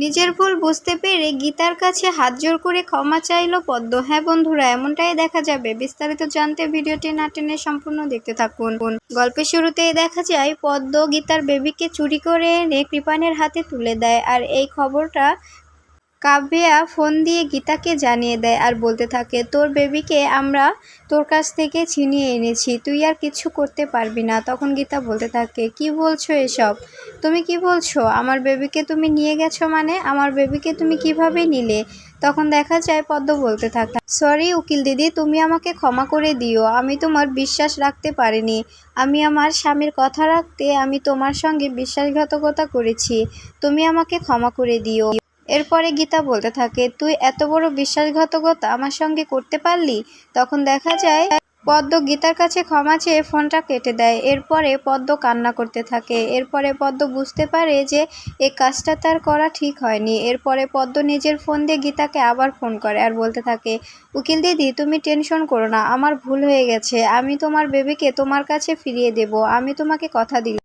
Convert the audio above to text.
নিজের ভুল বুঝতে পেরে গীতার কাছে হাত জোর করে ক্ষমা চাইল পদ্ম। হ্যাঁ বন্ধুরা, এমনটাই দেখা যাবে। বিস্তারিত জানতে ভিডিওটি না টেনে সম্পূর্ণ দেখতে থাকুন। গল্পের শুরুতেই দেখা যায়, পদ্ম গীতার বেবিকে চুরি করে এনে কৃপানের হাতে তুলে দেয়। আর এই খবরটা কাব্যা ফোন দিয়ে গীতাকে জানিয়ে দেয় আর বলতে থাকে, তোর বেবিকে আমরা তোর কাছ থেকে ছিনিয়ে এনেছি, তুই আর কিছু করতে পারবি না। তখন গীতা বলতে থাকে, কি বলছো এসব? তুমি কি বলছো? আমার বেবিকে তুমি নিয়ে গেছো মানে? আমার বেবিকে তুমি কীভাবে নিলে? তখন দেখা যায় পদ্ম বলতে থাকে, সরি উকিল দিদি, তুমি আমাকে ক্ষমা করে দিও। আমি তোমার বিশ্বাস রাখতে পারিনি। আমি আমার স্বামীর কথা রাখতে আমি তোমার সঙ্গে বিশ্বাসঘাতকতা করেছি। তুমি আমাকে ক্ষমা করে দিও। এরপরে গীতা বলতে থাকে, তুই এত বড় বিশ্বাসঘাতকতা আমার সঙ্গে করতে পারলি? তখন দেখা যায়, পদ্ম গীতার কাছে ক্ষমা চেয়ে ফোনটা কেটে দেয়। এরপরে পদ্ম কান্না করতে থাকে। এরপরে পদ্ম বুঝতে পারে যে এই কাজটা তার করা ঠিক হয়নি। এরপরে পদ্ম নিজের ফোন দিয়ে গীতাকে আবার ফোন করে আর বলতে থাকে, উকিল দিদি, তুমি টেনশন করো না, আমার ভুল হয়ে গেছে। আমি তোমার বেবিকে তোমার কাছে ফিরিয়ে দেব। আমি তোমাকে কথা দিলাম।